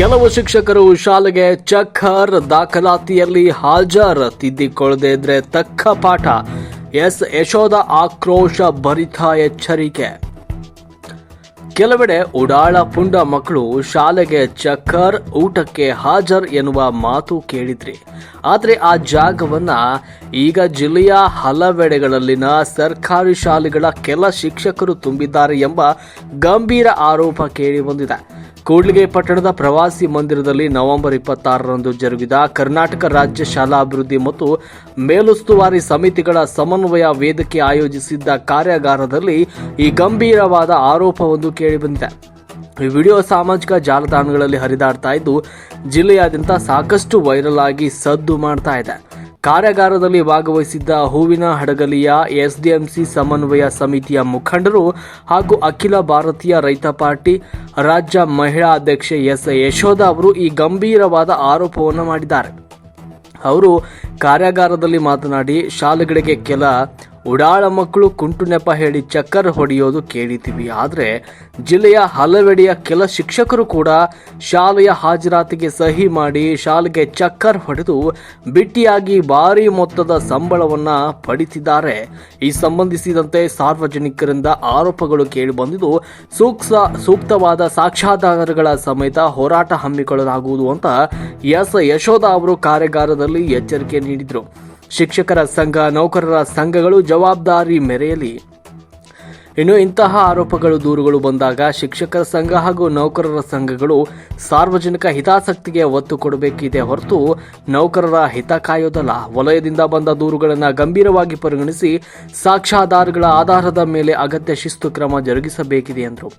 ಕೆಲವು ಶಿಕ್ಷಕರು ಶಾಲೆಗೆ ಚಕ್ಕರ್ ದಾಖಲಾತಿಯಲ್ಲಿ ಹಾಜರ್ ತಿದ್ದಿಕೊಳ್ಳದೇ ಇದ್ರೆ ತಕ್ಕ ಪಾಠ. ಎಸ್. ಯಶೋಧ ಆಕ್ರೋಶ ಭರಿತ ಎಚ್ಚರಿಕೆ. ಕೆಲವೆಡೆ ಉಡಾಳ ಪುಂಡ ಮಕ್ಕಳು ಶಾಲೆಗೆ ಚಕ್ಕರ್ ಊಟಕ್ಕೆ ಹಾಜರ್ ಎನ್ನುವ ಮಾತು ಕೇಳಿದ್ರಿ. ಆದರೆ ಆ ಜಾಗವನ್ನ ಈಗ ಜಿಲ್ಲೆಯ ಹಲವೆಡೆಗಳಲ್ಲಿನ ಸರ್ಕಾರಿ ಶಾಲೆಗಳ ಕೆಲ ಶಿಕ್ಷಕರು ತುಂಬಿದ್ದಾರೆ ಎಂಬ ಗಂಭೀರ ಆರೋಪ ಕೇಳಿ ಬಂದಿದೆ. ಕೂಡ್ಲಿಗೆ ಪಟ್ಟಣದ ಪ್ರವಾಸಿ ಮಂದಿರದಲ್ಲಿ ನವೆಂಬರ್ ಇಪ್ಪತ್ತಾರರಂದು ಜರುಗಿದ ಕರ್ನಾಟಕ ರಾಜ್ಯ ಶಾಲಾ ಅಭಿವೃದ್ಧಿ ಮತ್ತು ಮೇಲುಸ್ತುವಾರಿ ಸಮಿತಿಗಳ ಸಮನ್ವಯ ವೇದಿಕೆ ಆಯೋಜಿಸಿದ್ದ ಕಾರ್ಯಾಗಾರದಲ್ಲಿ ಈ ಗಂಭೀರವಾದ ಆರೋಪವೊಂದು ಕೇಳಿಬಂದಿದೆ. ಈ ವಿಡಿಯೋ ಸಾಮಾಜಿಕ ಜಾಲತಾಣಗಳಲ್ಲಿ ಹರಿದಾಡ್ತಾ ಇದ್ದು, ಜಿಲ್ಲೆಯಾದ್ಯಂತ ಸಾಕಷ್ಟು ವೈರಲ್ ಆಗಿ ಸದ್ದು ಮಾಡ್ತಾ ಇದೆ. ಕಾರ್ಯಾಗಾರದಲ್ಲಿ ಭಾಗವಹಿಸಿದ್ದ ಹೂವಿನ ಹಡಗಲಿಯ ಎಸ್ಡಿಎಂಸಿ ಸಮನ್ವಯ ಸಮಿತಿಯ ಮುಖಂಡರು ಹಾಗೂ ಅಖಿಲ ಭಾರತೀಯ ರೈತ ಪಾರ್ಟಿ ರಾಜ್ಯ ಮಹಿಳಾ ಅಧ್ಯಕ್ಷೆ ಎಸ್. ಯಶೋಧ ಅವರು ಈ ಗಂಭೀರವಾದ ಆರೋಪವನ್ನು ಮಾಡಿದ್ದಾರೆ. ಅವರು ಕಾರ್ಯಾಗಾರದಲ್ಲಿ ಮಾತನಾಡಿ, ಶಾಲೆಗಳಿಗೆ ಕೆಲ ಉಡಾಳ ಮಕ್ಕಳು ಕುಂಟು ನೆಪ ಹೇಳಿ ಚಕ್ಕರ್ ಹೊಡೆಯೋದು ಕೇಳಿದ್ದೀವಿ. ಆದರೆ ಜಿಲ್ಲೆಯ ಹಲವೆಡೆಯ ಕೆಲ ಶಿಕ್ಷಕರು ಕೂಡ ಶಾಲೆಯ ಹಾಜರಾತಿಗೆ ಸಹಿ ಮಾಡಿ ಶಾಲೆಗೆ ಚಕ್ಕರ್ ಹೊಡೆದು ಬಿಟ್ಟಿಯಾಗಿ ಭಾರಿ ಮೊತ್ತದ ಸಂಬಳವನ್ನು ಪಡಿತಿದ್ದಾರೆ. ಈ ಸಂಬಂಧಿಸಿದಂತೆ ಸಾರ್ವಜನಿಕರಿಂದ ಆರೋಪಗಳು ಕೇಳಿಬಂದಿದ್ದು ಸೂಕ್ತ ಸೂಕ್ತವಾದ ಸಾಕ್ಷ್ಯಾಧಾರಗಳ ಸಮೇತ ಹೋರಾಟ ಹಮ್ಮಿಕೊಳ್ಳಲಾಗುವುದು ಅಂತ ಎಸ್ ಯಶೋಧ ಅವರು ಕಾರ್ಯಾಗಾರದಲ್ಲಿ ಎಚ್ಚರಿಕೆ ನೀಡಿದರು. ಶಿಕ್ಷಕರ ಸಂಘ, ನೌಕರರ ಸಂಘಗಳು ಜವಾಬ್ದಾರಿ ಮೆರೆಯಲಿ. ಇನ್ನು ಇಂತಹ ಆರೋಪಗಳು ದೂರುಗಳು ಬಂದಾಗ ಶಿಕ್ಷಕರ ಸಂಘ ಹಾಗೂ ನೌಕರರ ಸಂಘಗಳು ಸಾರ್ವಜನಿಕ ಹಿತಾಸಕ್ತಿಗೆ ಒತ್ತು ಕೊಡಬೇಕಿದೆ ಹೊರತು ನೌಕರರ ಹಿತ ಕಾಯೋದಲ್ಲ. ವಲಯದಿಂದ ಬಂದ ದೂರುಗಳನ್ನು ಗಂಭೀರವಾಗಿ ಪರಿಗಣಿಸಿ ಸಾಕ್ಷ್ಯಾಧಾರಗಳ ಆಧಾರದ ಮೇಲೆ ಅಗತ್ಯ ಶಿಸ್ತು ಕ್ರಮ ಜರುಗಿಸಬೇಕಿದೆ ಎಂದರು.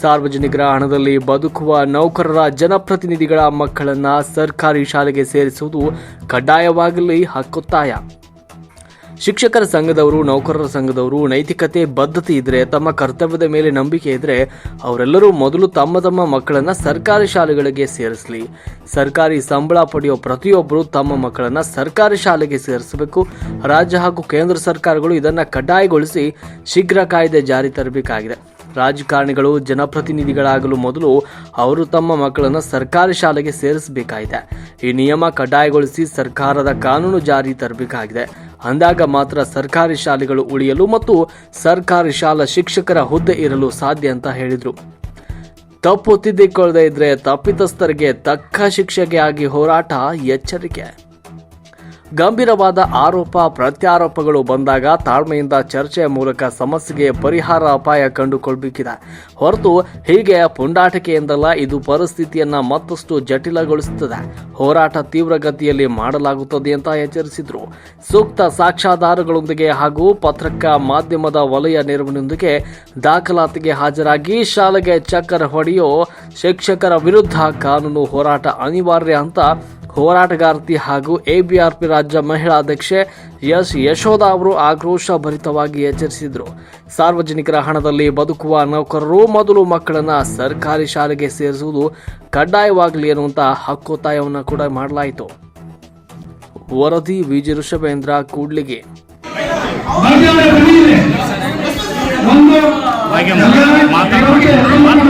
ಸಾರ್ವಜನಿಕರ ಹಣದಲ್ಲಿ ಬದುಕುವ ನೌಕರರ ಜನಪ್ರತಿನಿಧಿಗಳ ಮಕ್ಕಳನ್ನ ಸರ್ಕಾರಿ ಶಾಲೆಗೆ ಸೇರಿಸುವುದು ಕಡ್ಡಾಯವಾಗಲಿ ಹಕ್ಕೊತ್ತಾಯ ಶಿಕ್ಷಕರ ಸಂಘದವರು, ನೌಕರರ ಸಂಘದವರು ನೈತಿಕತೆ, ಬದ್ಧತೆ ಇದ್ರೆ, ತಮ್ಮ ಕರ್ತವ್ಯದ ಮೇಲೆ ನಂಬಿಕೆ ಇದ್ರೆ ಅವರೆಲ್ಲರೂ ಮೊದಲು ತಮ್ಮ ತಮ್ಮ ಮಕ್ಕಳನ್ನ ಸರ್ಕಾರಿ ಶಾಲೆಗಳಿಗೆ ಸೇರಿಸಲಿ. ಸರ್ಕಾರಿ ಸಂಬಳ ಪಡೆಯೋ ಪ್ರತಿಯೊಬ್ಬರು ತಮ್ಮ ಮಕ್ಕಳನ್ನ ಸರ್ಕಾರಿ ಶಾಲೆಗೆ ಸೇರಿಸಬೇಕು. ರಾಜ್ಯ ಹಾಗೂ ಕೇಂದ್ರ ಸರ್ಕಾರಗಳು ಇದನ್ನ ಕಡ್ಡಾಯಗೊಳಿಸಿ ಶೀಘ್ರ ಕಾಯ್ದೆ ಜಾರಿ ತರಬೇಕಾಗಿದೆ. ರಾಜಕಾರಣಿಗಳು, ಜನಪ್ರತಿನಿಧಿಗಳಾಗಲು ಮೊದಲು ಅವರು ತಮ್ಮ ಮಕ್ಕಳನ್ನು ಸರ್ಕಾರಿ ಶಾಲೆಗೆ ಸೇರಿಸಬೇಕಾಗಿದೆ. ಈ ನಿಯಮ ಕಡ್ಡಾಯಗೊಳಿಸಿ ಸರ್ಕಾರದ ಕಾನೂನು ಜಾರಿ ತರಬೇಕಾಗಿದೆ. ಅಂದಾಗ ಮಾತ್ರ ಸರ್ಕಾರಿ ಶಾಲೆಗಳು ಉಳಿಯಲು ಮತ್ತು ಸರ್ಕಾರಿ ಶಾಲಾ ಶಿಕ್ಷಕರ ಹುದ್ದೆ ಇರಲು ಸಾಧ್ಯ ಅಂತ ಹೇಳಿದರು. ತಪ್ಪು ತಿದ್ದಿಕೊಳ್ಳದೆ ಇದ್ರೆ ತಪ್ಪಿತಸ್ಥರಿಗೆ ತಕ್ಕ ಶಿಕ್ಷೆಗೆ ಆಗಿ ಹೋರಾಟ ಎಚ್ಚರಿಕೆ. ಗಂಭೀರವಾದ ಆರೋಪ, ಪ್ರತ್ಯಾರೋಪಗಳು ಬಂದಾಗ ತಾಳ್ಮೆಯಿಂದ ಚರ್ಚೆಯ ಮೂಲಕ ಸಮಸ್ಯೆಗೆ ಪರಿಹಾರ ಅಪಾಯ ಕಂಡುಕೊಳ್ಬೇಕಿದೆ. ಹೊರತು ಹೀಗೆ ಪುಂಡಾಟಿಕೆಯಿಂದಲ್ಲ ಇದು ಪರಿಸ್ಥಿತಿಯನ್ನ ಮತ್ತಷ್ಟು ಜಟಿಲಗೊಳಿಸುತ್ತದೆ. ಹೋರಾಟ ತೀವ್ರಗತಿಯಲ್ಲಿ ಮಾಡಲಾಗುತ್ತದೆ ಅಂತ ಎಚ್ಚರಿಸಿದ್ರು. ಸೂಕ್ತ ಸಾಕ್ಷ್ಯಾಧಾರಗಳೊಂದಿಗೆ ಹಾಗೂ ಪತ್ರಕ ಮಾಧ್ಯಮದ ವಲಯ ನೆರವಿನೊಂದಿಗೆ ದಾಖಲಾತಿಗೆ ಹಾಜರಾಗಿ ಶಾಲೆಗೆ ಚಕ್ಕರ್ ಹೊಡೆಯೋ ಶಿಕ್ಷಕರ ವಿರುದ್ಧ ಕಾನೂನು ಹೋರಾಟ ಅನಿವಾರ್ಯ ಅಂತ ಹೋರಾಟಗಾರ್ತಿ ಹಾಗೂ ಎಬಿಆರ್ಪಿ ರಾಜ್ಯ ಮಹಿಳಾ ಅಧ್ಯಕ್ಷೆ ಎಸ್ ಯಶೋಧ ಅವರು ಆಕ್ರೋಶ ಭರಿತವಾಗಿ ಎಚ್ಚರಿಸಿದರು. ಸಾರ್ವಜನಿಕರ ಹಣದಲ್ಲಿ ಬದುಕುವ ನೌಕರರು ಮೊದಲು ಮಕ್ಕಳನ್ನು ಸರ್ಕಾರಿ ಶಾಲೆಗೆ ಸೇರಿಸುವುದು ಕಡ್ಡಾಯವಾಗಲಿ ಅನ್ನುವಂಥ ಹಕ್ಕೊತ್ತಾಯವನ್ನು ಕೂಡ ಮಾಡಲಾಯಿತು. ವರದಿ ವಿಜಿ ಋಷಭೇಂದ್ರ ಕೂಡ್ಲಿಗೆ. ಮಾಧ್ಯಮದ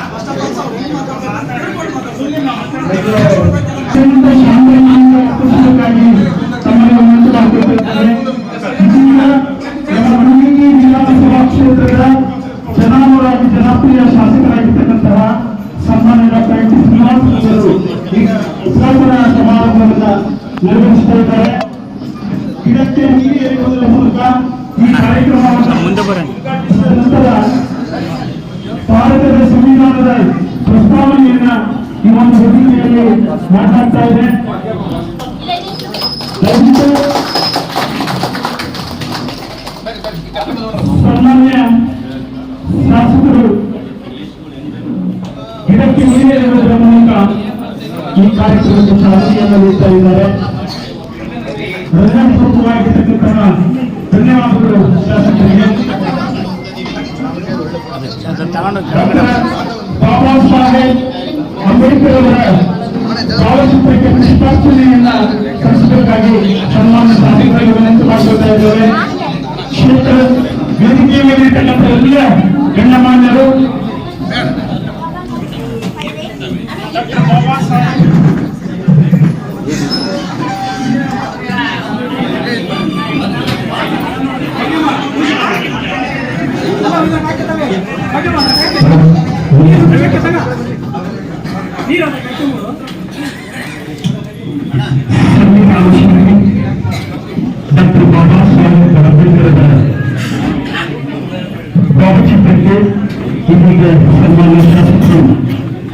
ಸಂವಿಧಾನದ ಪ್ರಸ್ತಾವನೆಯನ್ನ ಈ ಒಂದು ವೇದಿಕೆಯಲ್ಲಿ ಮಾತಾಡ್ತಾ ಇದೆ. ದಯವಿಟ್ಟು ಸನ್ಮಾನ್ಯ ಶಾಸಕರು ಇದಕ್ಕೆ ಇರುವುದರ ಮೂಲಕ ಈ ಕಾರ್ಯಕ್ರಮಕ್ಕೆ ಚಾಲನೆಯನ್ನು ನೀಡ್ತಾ ಇದ್ದಾರೆ. ಹೃದಯಪೂರ್ವಕವಾಗಿರ್ತಕ್ಕಂತಹ ಧನ್ಯವಾದಗಳು ಶಾಸಕರಿಗೆ. ಡಾಕ್ಟರ್ ಬಾಬಾ ಸಾಹೇಬ್ ಅಂಬೇಡ್ಕರ್ ಅವರ ಭಾವಚಿತ್ರಕ್ಕೆ ಪುಷ್ಪಾರ್ಚನೆಯನ್ನ ಸಲ್ಲಿಸಬೇಕಾಗಿ ಸನ್ಮಾನ್ಯ ಶಾಸಕರಿಗೆ ವಿನಂತಿ ಮಾಡಿಕೊಳ್ತಾ ಇದ್ದೇವೆ ಕ್ಷೇತ್ರ ವೇದಿಕೆಯ ಮೇಲಿರ್ತಕ್ಕಂಥ ಎಲ್ಲ ಗಣ್ಯಮಾನ್ಯರು ಡಾಕ್ಟರ್ ಬಾಬಾ ಸಾಹೇಬ್ ಸಂವಿಧಾನ ಶಿಲ್ಪಿ ಇದೀಗ ಸನ್ಮಾನ್ಯ ಶಾಸಕರು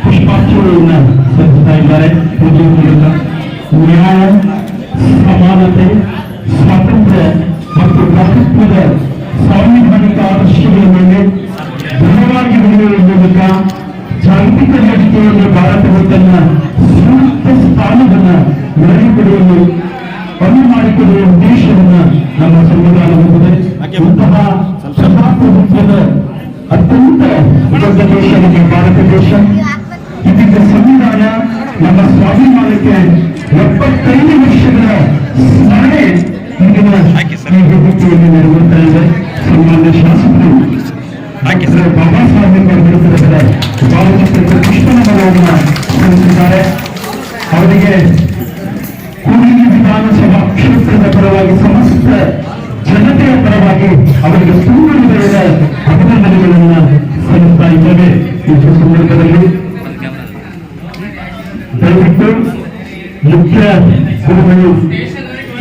ಪುಷ್ಪಾರ್ಚನೆಯನ್ನ ಸಲ್ಲಿಸ್ತಾ ಇದ್ದಾರೆ ಜಾಗತಿಕ ವೇದಿಕೆಯಲ್ಲಿ ಭಾರತವು ತನ್ನ ಸೂಕ್ತ ಸ್ಥಾನವನ್ನ ನೆಲೆಪಡೆಯಲು ಅನು ಮಾಡಿಕೊಳ್ಳುವ ಉದ್ದೇಶವನ್ನ ನಮ್ಮ ಸಂವಿಧಾನ ಹೊಂದಿದೆ ಇಂತಹ ಪ್ರಜಾಪ್ರಭುತ್ವದ ಅತ್ಯಂತ ದೊಡ್ಡ ದೇಶ ನಮ್ಮ ಭಾರತ ದೇಶ. ಇದೀಗ ಸಂವಿಧಾನ ನಮ್ಮ ಸ್ವಾಭಿಮಾನಕ್ಕೆ ಪರವಾಗಿ ಅವರಿಗೆ ಪೂರ್ಣ ಹೃದಯದ ಅಭಿನಂದನೆಗಳನ್ನು ಸಲ್ಲಿಸ್ತಾ ಇದ್ದೇವೆ ಈ ಸಂದರ್ಭದಲ್ಲಿ ದಯವಿಟ್ಟು ಮುಖ್ಯ ಗುರುಗಳು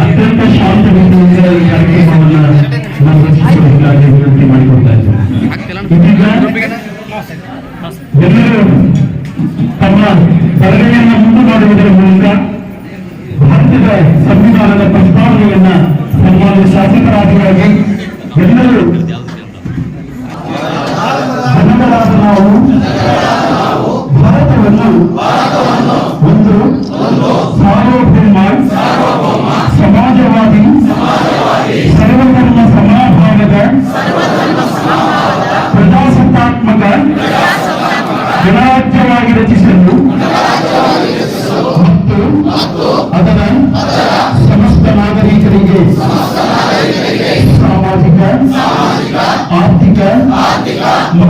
ಅತ್ಯಂತ ಶಾಂತ ರೀತಿಯಿಂದ ಈ ಕಾರ್ಯಕ್ರಮವನ್ನು ನಿರ್ವಹಿಸುವುದಕ್ಕಾಗಿ ವಿನಂತಿ ಮಾಡಿಕೊಳ್ತಾ ಇದ್ದೇವೆ ಇದೀಗ ಎಲ್ಲರೂ ತಮ್ಮ ಬರಗೈಯನ್ನು ಮುಂದೆ ಮಾಡುವುದರ ಮೂಲಕ ಭಾರತದ ಸಂವಿಧಾನದ ಪ್ರಸ್ತಾವನೆಯನ್ನ ಸನ್ಮಾನ್ಯ ಶಾಸಕರಾದಿಯಾಗಿ ఎన్నడూ ధన్యవాదాలు.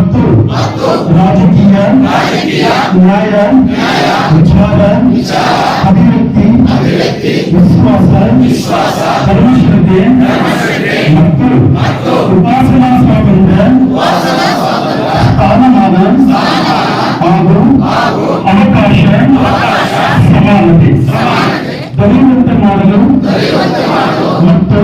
ಮತ್ತು ರಾಜಕೀಯ ನ್ಯಾಯ ವಿಚಾರ ಅಭಿವ್ಯಕ್ತಿ ವಿಶ್ವಾಸ ಧರ್ಮಶ್ರದ್ಧೆ ಮತ್ತು ಉಪಾಸನಾ ಸ್ವಾತಂತ್ರ್ಯ ಸ್ಥಾನಮಾನ ಹಾಗೂ ಅವಕಾಶ ಸಮಾನತೆ ದೊರೆಯುವಂತೆ ಮಾಡಲು ಮತ್ತು